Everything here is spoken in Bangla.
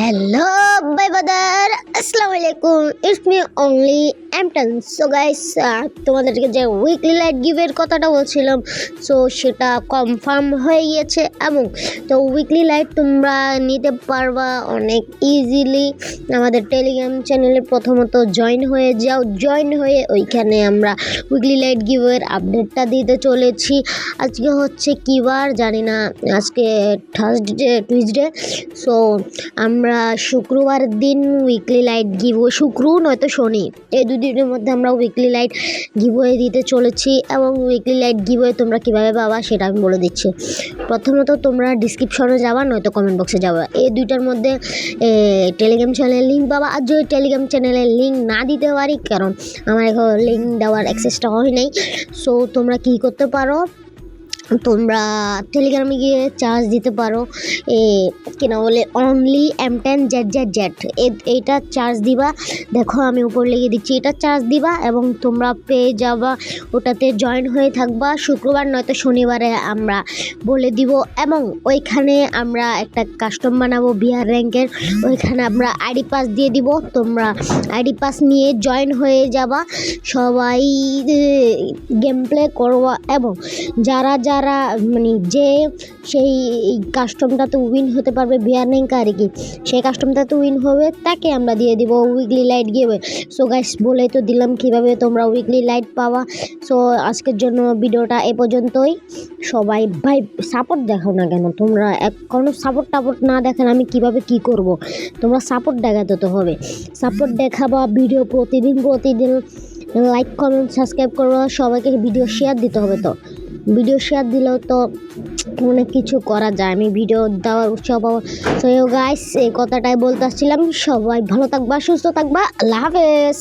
হ্যালো বাই বাদার আসসালামু আলাইকুম ইটস মি অনলি এমটন সো গাইস তোমাদেরকে যে উইকলি লাইট গিভের কথাটা বলছিলাম সো সেটা কনফার্ম হয়ে গিয়েছে এবং তো উইকলি লাইট তোমরা নিতে পারবা অনেক ইজিলি আমাদের টেলিগ্রাম চ্যানেলে প্রথমত জয়েন হয়ে যাও। জয়েন হয়ে ওইখানে আমরা উইকলি লাইট গিভের আপডেটটা দিতে চলেছি। আজকে হচ্ছে কী বার? জানি না। আজকে থার্সডে টুইসডে সো আমরা শুক্রবার দিন উইকলি লাইট গিভ শুক্র নয়তো শনি, এই দুদিনের মধ্যে আমরা উইকলি লাইট গিভওয়ে দিতে চলেছি এবং উইকলি লাইট গিভওয়ে তোমরা কীভাবে পাবা সেটা আমি বলে দিচ্ছি। প্রথমত তোমরা ডিসক্রিপশনে যাবা, নয়তো কমেন্ট বক্সে যাবা। এই দুইটার মধ্যে টেলিগ্রাম চ্যানেলের লিঙ্ক পাবা। আর যদি টেলিগ্রাম চ্যানেলের লিঙ্ক না দিতে পারি, কারণ আমার এখন লিঙ্ক দেওয়ার অ্যাক্সেসটা হয় নাই সো তোমরা কী করতে পারো তোমরা টেলিগ্রামে গিয়ে চার্জ দিতে পারো। এ কিনা বলে? Only M ten Z Z Z এইটা চার্জ দিবা। দেখো, আমি উপর লেগে দিচ্ছি, এটা চার্জ দিবা এবং তোমরা পেয়ে যাবা। ওটাতে জয়েন হয়ে থাকবা। শুক্রবার নয়তো শনিবারে আমরা বলে দিব এবং ওইখানে আমরা একটা কাস্টম বানাবো বিহার র্যাঙ্কের। ওইখানে আমরা আইডি পাস দিয়ে দিব। তোমরা আইডি পাস নিয়ে জয়েন হয়ে যাবা। সবাই গেম প্লে করবা এবং যারা যারা মানে যে সেই কাস্টমটাতে উইন হতে পারবে বিয়ার র্যাঙ্ক আর কি সেই কাস্টমটাতে উইন হবে, তাকে আমরা দিয়ে দিব উইকলি লাইট গিয়ে সো গাইস বলে তো দিলাম কীভাবে তোমরা উইকলি লাইট পাওয়া সো আজকের জন্য ভিডিওটা এ পর্যন্তই। সবাই ভাই সাপোর্ট দেখাও না কেন? তোমরা কোনো সাপোর্ট টাপোর্ট না দেখেন আমি কীভাবে কি করব। তোমরা সাপোর্ট দেখাতে তো হবে। সাপোর্ট দেখাবা ভিডিও প্রতিদিন প্রতিদিন লাইক কমেন্ট সাবস্ক্রাইব করব সবাইকে ভিডিও শেয়ার দিতে হবে তো। ভিডিও শেয়ার দিলেও তো অনেক কিছু করা যায়। আমি ভিডিও দেওয়ার উৎসাহ পাবো। সো গাইস এই কথাটাই বলতে আসছিলাম। সবাই ভালো থাকবা, সুস্থ থাকবা। আল্লাহ হাফেজ।